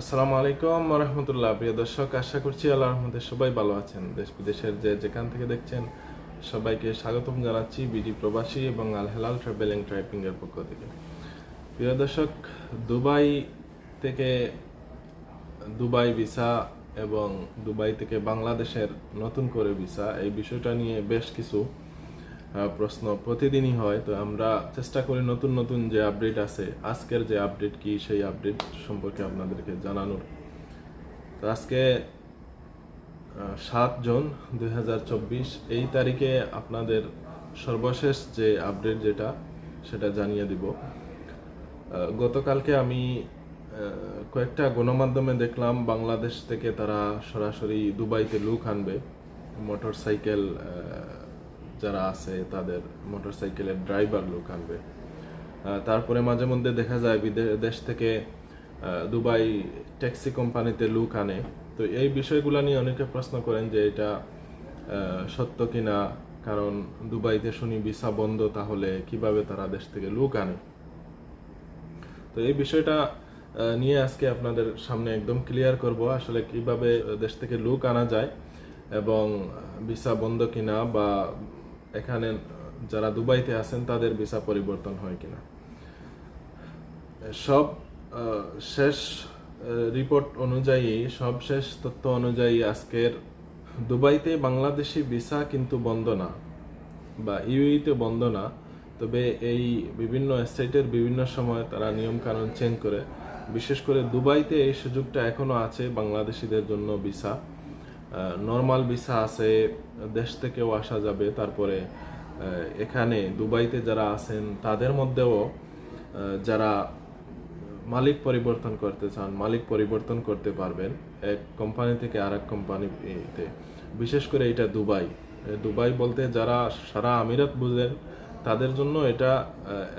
আসসালামু আলাইকুম রহমতুল্লাহ প্রিয় দর্শক, আশা করছি আল্লাহ রহমতে সবাই ভালো আছেন। দেশ বিদেশের যে যেখান থেকে দেখছেন, সবাইকে স্বাগতম জানাচ্ছি বিডি প্রবাসী এবং আল হেলাল ট্রাভেলিং এর পক্ষ থেকে। প্রিয় দর্শক, দুবাই থেকে দুবাই ভিসা এবং দুবাই থেকে বাংলাদেশের নতুন করে ভিসা, এই বিষয়টা নিয়ে বেশ কিছু প্রশ্ন প্রতিদিনই হয়, তো আমরা চেষ্টা করি নতুন নতুন যে আপডেট আছে, আজকের যে আপডেট কি, সেই আপডেট সম্পর্কে আপনাদেরকে জানানোর। তো আজকে সাত জুন দু হাজার চব্বিশ, এই তারিখে আপনাদের সর্বশেষ যে আপডেট যেটা, সেটা জানিয়ে দিব। গতকালকে আমি কয়েকটা গণমাধ্যমে দেখলাম, বাংলাদেশ থেকে তারা সরাসরি দুবাইতে লুক আনবে মোটর সাইকেল যারা আছে, তাদের মোটর সাইকেলের ড্রাইভার লোক আনবে। তারপরে মাঝে মধ্যে দেখা যায় বিদে- দেশ থেকে দুবাই ট্যাক্সি কোম্পানিতে লুক আনে। তো এই বিষয়গুলো নিয়ে অনেকে প্রশ্ন করেন যে এটা সত্য কিনা? কারণ দুবাইতে শুনি ভিসা বন্ধ, তাহলে কীভাবে তারা দেশ থেকে লুক আনে? তো এই বিষয়টা নিয়ে আজকে আপনাদের সামনে একদম ক্লিয়ার করব, আসলে কীভাবে দেশ থেকে লুক আনা যায় এবং ভিসা বন্ধ কিনা বা এখানে যারা দুবাইতে আছেন, তাদের ভিসা পরিবর্তন হয় কিনা? সব শেষ রিপোর্ট অনুযায়ী, সব শেষ তথ্য অনুযায়ী আজকের দুবাইতে বাংলাদেশি ভিসা কিন্তু বন্ধ না বা ইউইতে বন্ধ না। তবে এই বিভিন্ন স্টেটের বিভিন্ন সময় তারা নিয়ম কানুন চেঞ্জ করে, বিশেষ করে দুবাইতে এই সুযোগটা এখনও আছে বাংলাদেশিদের জন্য ভিসা। নর্মাল ভিসা আছে, দেশ থেকেও আসা যাবে, তারপরে এখানে দুবাইতে যারা আছেন, তাদের মধ্যেও যারা মালিক পরিবর্তন করতে চান, মালিক পরিবর্তন করতে পারবেন এক কোম্পানি থেকে আরেক কোম্পানিতে বিশেষ করে এটা দুবাই। দুবাই বলতে যারা সারা আমিরাত বুঝেন, তাদের জন্য এটা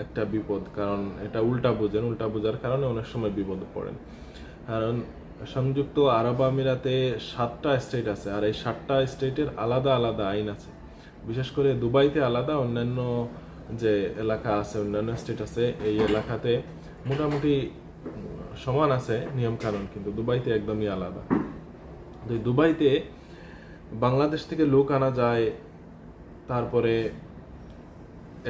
একটা বিপদ, কারণ এটা উল্টা বুঝেন, উল্টা বোঝার কারণে অনেক সময় বিপদে পড়েন। কারণ সংযুক্ত আরব আমিরাতে সাতটা স্টেট আছে, আর এই সাতটা স্টেটের আলাদা আলাদা আইন আছে। বিশেষ করে দুবাইতে আলাদা, অন্যান্য যে এলাকা আছে, অন্যান্য স্টেট আছে, এই এলাকাতে মোটামুটি সমান আছে নিয়ম কানুন কিন্তু দুবাইতে একদমই আলাদা। তো দুবাইতে বাংলাদেশ থেকে লোক আনা যায়, তারপরে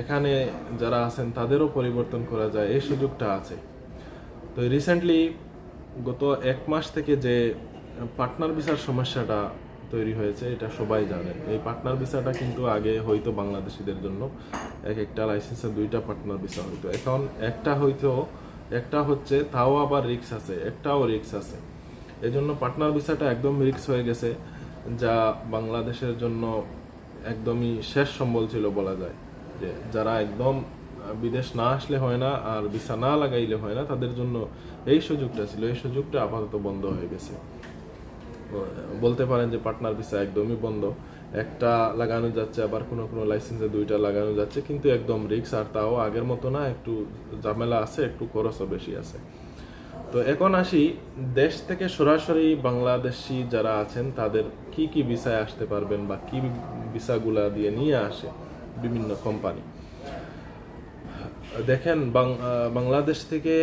এখানে যারা আছেন, তাদেরও পরিবর্তন করা যায়, এই সুযোগটা আছে। তো রিসেন্টলি গত এক মাস থেকে যে পার্টনার ভিসার সমস্যাটা তৈরি হয়েছে, এটা সবাই জানেন এই পার্টনার ভিসাটা কিন্তু আগে হয়তো বাংলাদেশিদের জন্য। এক একটা লাইসেন্সে দুইটা পার্টনার ভিসা হইতো। এখন একটা হয়তো একটা হচ্ছে তাও আবার রিক্স আছে, একটাও রিক্স আছে। এই জন্য পার্টনার ভিসাটা একদম রিক্স হয়ে গেছে, যা বাংলাদেশের জন্য একদমই শেষ সম্বল ছিল বলা যায়। যে যারা একদম বিদেশ না আসলে হয় না, আর ভিসা না লাগাইলে হয় না, তাদের জন্য এই সুযোগটা ছিল। এই সুযোগটা আপাতত বন্ধ হয়ে গেছে। বলতে পারেন যে পার্টনার ভিসা একদমই বন্ধ। একটা লাগানো যাচ্ছে, আবার কোনো কোনো লাইসেন্সে দুইটা লাগানো যাচ্ছে, কিন্তু একদম রিক্স আর তাও আগের মতো না, একটু ঝামেলা আছে, একটু খরচও বেশি আছে। তো এখন আসি, দেশ থেকে সরাসরি বাংলাদেশি যারা আছেন, তাদের কি কি ভিসায় আসতে পারবেন বা কি ভিসাগুলা দিয়ে নিয়ে আসে বিভিন্ন কোম্পানি? দেখেন বাংলাদেশ থেকে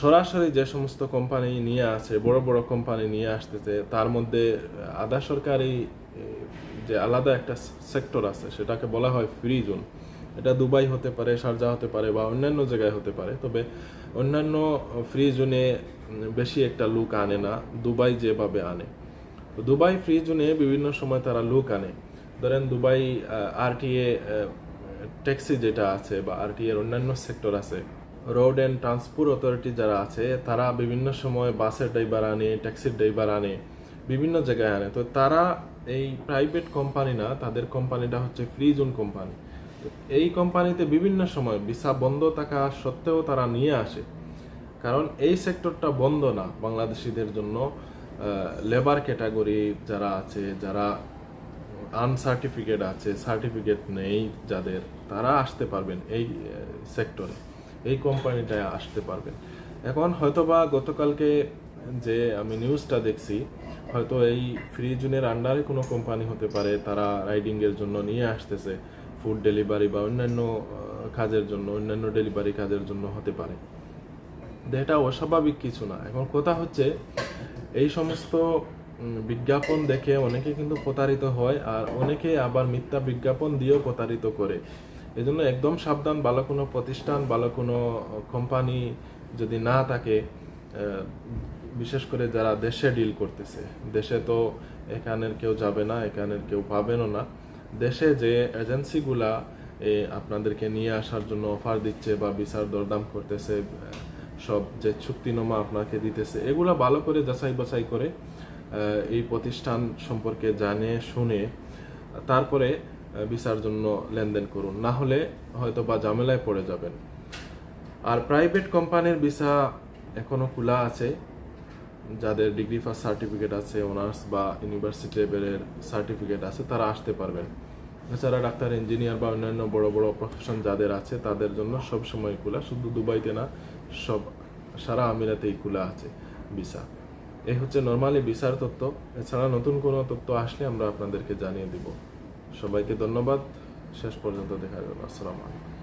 সরাসরি যে সমস্ত কোম্পানি নিয়ে আসে, বড় বড় কোম্পানি নিয়ে আসতেছে, তার মধ্যে আধা সরকারি যে আলাদা একটা সেক্টর আছে, সেটাকে বলা হয় ফ্রি জোন এটা দুবাই হতে পারে শারজা হতে পারে বা অন্যান্য জায়গায় হতে পারে, তবে অন্যান্য ফ্রি জোনে বেশি একটা লুক আনে না, দুবাই যেভাবে আনে। দুবাই ফ্রি জোনে বিভিন্ন সময় তারা লুক আনে। ধরেন দুবাই আরটিএ ট্যাক্সি যেটা আছে বা আরটিএর অন্যান্য সেক্টর আছে, রোড অ্যান্ড ট্রান্সপোর্ট অথরিটি যারা আছে, তারা বিভিন্ন সময় বাসের ড্রাইভার আনে, ট্যাক্সির ড্রাইভার আনে, বিভিন্ন জায়গায় আনে। তো তারা এই প্রাইভেট কোম্পানি না, তাদের কোম্পানিটা হচ্ছে ফ্রি জোন কোম্পানি। এই কোম্পানিতে বিভিন্ন সময় ভিসা বন্ধ থাকা সত্ত্বেও তারা নিয়ে আসে। কারণ এই সেক্টরটা বন্ধ না বাংলাদেশিদের জন্য লেবার ক্যাটাগরি যারা আছে, যারা আনসার্টিফিকেট আছে, সার্টিফিকেট নেই যাদের, তারা আসতে পারবেন এই সেক্টরে এই কোম্পানিটায় আসতে পারবেন। এখন হয়তোবা গতকালকে যে আমি নিউজটা দেখছি, হয়তো এই ফ্রি জোনের আন্ডারে কোনো কোম্পানি হতে পারে, তারা রাইডিংয়ের জন্য নিয়ে আসতেছে ফুড ডেলিভারি বা অন্যান্য কাজের জন্য, অন্যান্য ডেলিভারি কাজের জন্য হতে পারে। এটা অস্বাভাবিক কিছু না। এখন কথা হচ্ছে, এই সমস্ত বিজ্ঞাপন দেখে অনেকে কিন্তু প্রতারিত হয় আর অনেকে আবার মিথ্যা বিজ্ঞাপন দিয়েও প্রতারিত করে। এজন্য একদম সাবধান, ভালো কোনো প্রতিষ্ঠান, ভালো কোনো কোম্পানি যদি না থাকে বিশেষ করে যারা দেশে ডিল করতেছে। দেশে তো এখানের কেউ যাবে না, এখানের কেউ পাবেনও না। দেশে যে এজেন্সিগুলা আপনাদেরকে নিয়ে আসার জন্য অফার দিচ্ছে বা বিচার দরদাম করতেছে সব যে চুক্তিনামা আপনাকে দিতেছে, এগুলা ভালো করে যাচাই বাছাই করে এই প্রতিষ্ঠান সম্পর্কে জানে, শুনে, তারপরে ভিসার জন্য লেনদেন করুন। না হলে হয়তো বা ঝামেলায় পড়ে যাবেন। আর প্রাইভেট কোম্পানির ভিসা এখনও খোলা আছে। যাদের ডিগ্রি ফার্স্ট সার্টিফিকেট আছে অনার্স বা ইউনিভার্সিটি লেভেলের সার্টিফিকেট আছে, তারা আসতে পারবেন। এছাড়া ডাক্তার ইঞ্জিনিয়ার বা অন্যান্য বড় বড় প্রফেশন যাদের আছে, তাদের জন্য সব সময় খোলা। শুধু দুবাইতে না, সব সারা আমিরাতেই খোলা আছে ভিসা। এই হচ্ছে নর্মালি বিচার তত্ত্ব। এছাড়া নতুন কোনো তত্ত্ব আসলে আমরা আপনাদেরকে জানিয়ে দিব। সবাইকে ধন্যবাদ। শেষ পর্যন্ত দেখা যাবে আসসালামু আলাইকুম।